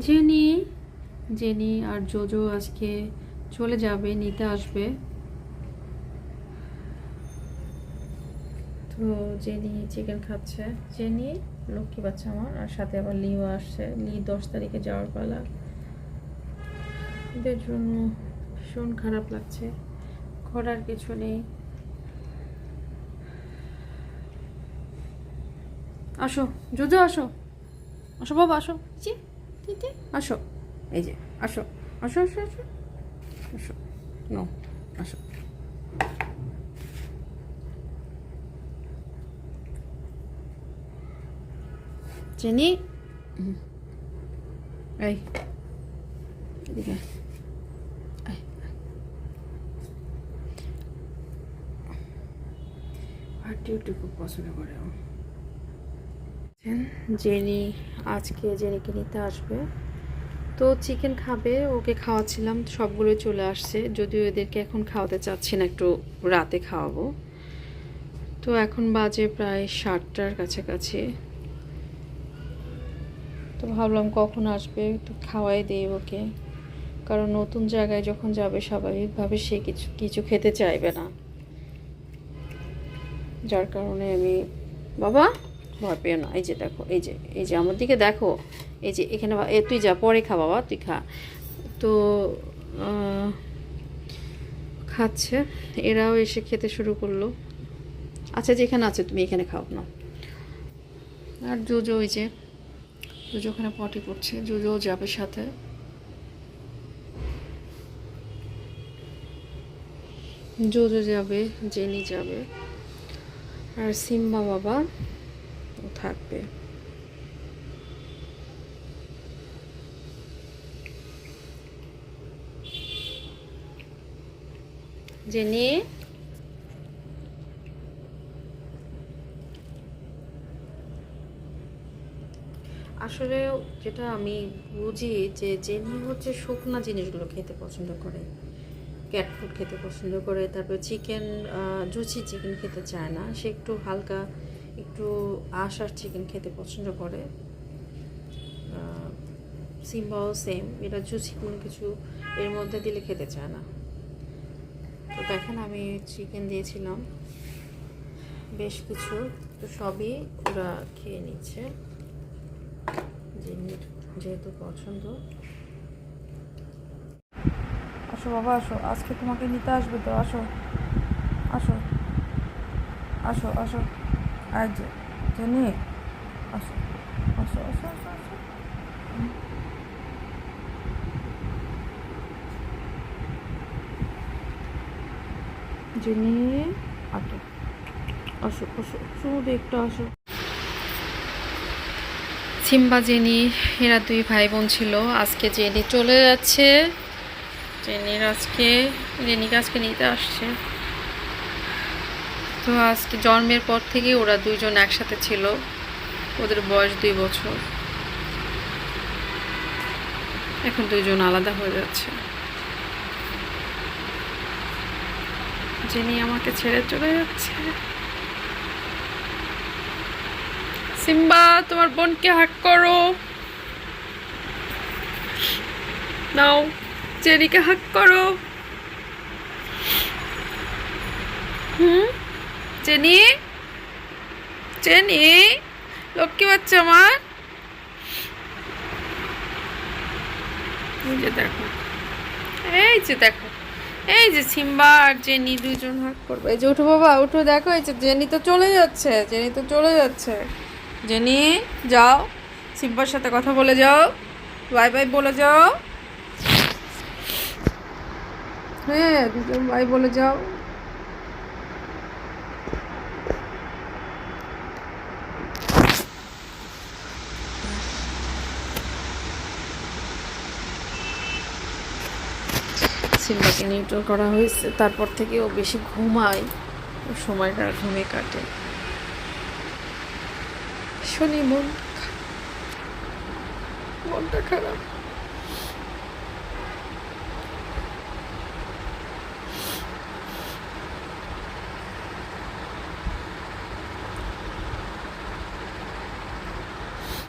Jenny jenny আর JoJo আজকে চলে যাবে, নিতে আসবে। তো জেনি চিকেন খাচ্ছে। জেনি, লক্ষ্মী বাচ্চা আমার, আর সাথে আবার লিও আসছে। লি দশ তারিখে যাওয়ার পালা। এদের জন্য ভীষণ খারাপ লাগছে। করার কিছু নেই। আসো, জোজো আসো। আসো বাবা, আসো। জি দিদি আসো। এই যে, আসো আসো আসো আসো আসো। নো আসো। জেনি এই, এদিকে। হাঁটি খুব পছন্দ করে। জেনি আজকে জেনিকে নিতে আসবে। তো চিকেন খাবে, ওকে খাওয়াচ্ছিলাম সবগুলো চলে আসছে। যদিও এদেরকে এখন খাওয়াতে চাচ্ছি না, একটু রাতে খাওয়াবো। তো এখন বাজে প্রায় সাতটার কাছাকাছি। তো ভাবলাম কখন আসবে, একটু খাওয়াই দিই ওকে। কারণ নতুন জায়গায় যখন যাবে, স্বাভাবিকভাবে সে কিছু কিছু খেতে চাইবে না। যার কারণে আমি, বাবা! ভয় পেও না। এই যে দেখো, এই যে এই যে আমার দিকে দেখো, এই যে এখানে এ, তুই যা, পরে খা বাবা, তুই খা। তো খাচ্ছে, এরাও এসে খেতে শুরু করল। আচ্ছা যেখানে আছে তুমি এখানে খাও না। আর জোজো ওই যে, জোজো ওখানে পটি করছে, জোজো যাবে সাথে। জোজো যাবে, জেনি যাবে। আর সিম্বা বাবা থাকবে। জেনি? আসলে যেটা আমি বুঝি যে জেনি হচ্ছে শুকনা জিনিসগুলো খেতে পছন্দ করে। ক্যাট ফুড খেতে পছন্দ করে, তারপর চিকেন জুচি চিকেন খেতে চায় না। সে একটু হালকা একটু আশ আর চিকেন খেতে পছন্দ করে। সিম্বাও সেম এরা জুচি কোনো কিছু এর মধ্যে দিলে খেতে চায় না। তো দেখেন আমি চিকেন দিয়েছিলাম। বেশ কিছু, তো সবই ওরা খেয়ে নিচ্ছে। যেহেতু পছন্দ। আসো বাবা, আসো। আজকে তোমাকে নিতে আসবে তো, আসো। আসো। আসো আসো। যে, জেনি আসো আসো আসো আসো আসো। জেনে আটো। আসো শুধু একটু, আসো। সিম্বা জেনি, এরা দুই ভাই বোন ছিল। আজকে জেনি চলে যাচ্ছে। জেনির আজকে, জেনিকে আজকে নিতে আসছে। তো আজকে জন্মের পর থেকে ওরা দুইজন একসাথে ছিল। ওদের বয়স দুই বছর। এখন দুইজন আলাদা হয়ে যাচ্ছে। যিনি আমাকে ছেড়ে চলে যাচ্ছে। সিম্বা, তোমার বোনকে হাক করো। নাও জেনিকে হাক করো। হুম? জেনি চেনি? লক্ষ্মী বাচ্চা আমার। এই যে দেখো। এই যে দেখো। এই যে সিম্বা আর জেনি দুজন হাক করবে। এই যে উঠো বাবা, উঠো দেখো, এই যে জেনি তো চলে যাচ্ছে, জেনি তো চলে যাচ্ছে। জেনি, যাও। সিম্বার সাথে কথা বলে যাও। বাই বাই বলে যাও। হ্যাঁ দুজন বাই বলে যাও। সিম্বাকে নিউট্রাল করা হয়েছে, তারপর থেকে ও বেশি ঘুমায় সময়টা ঘুমে কাটে। শনি মন মনটা খারাপ।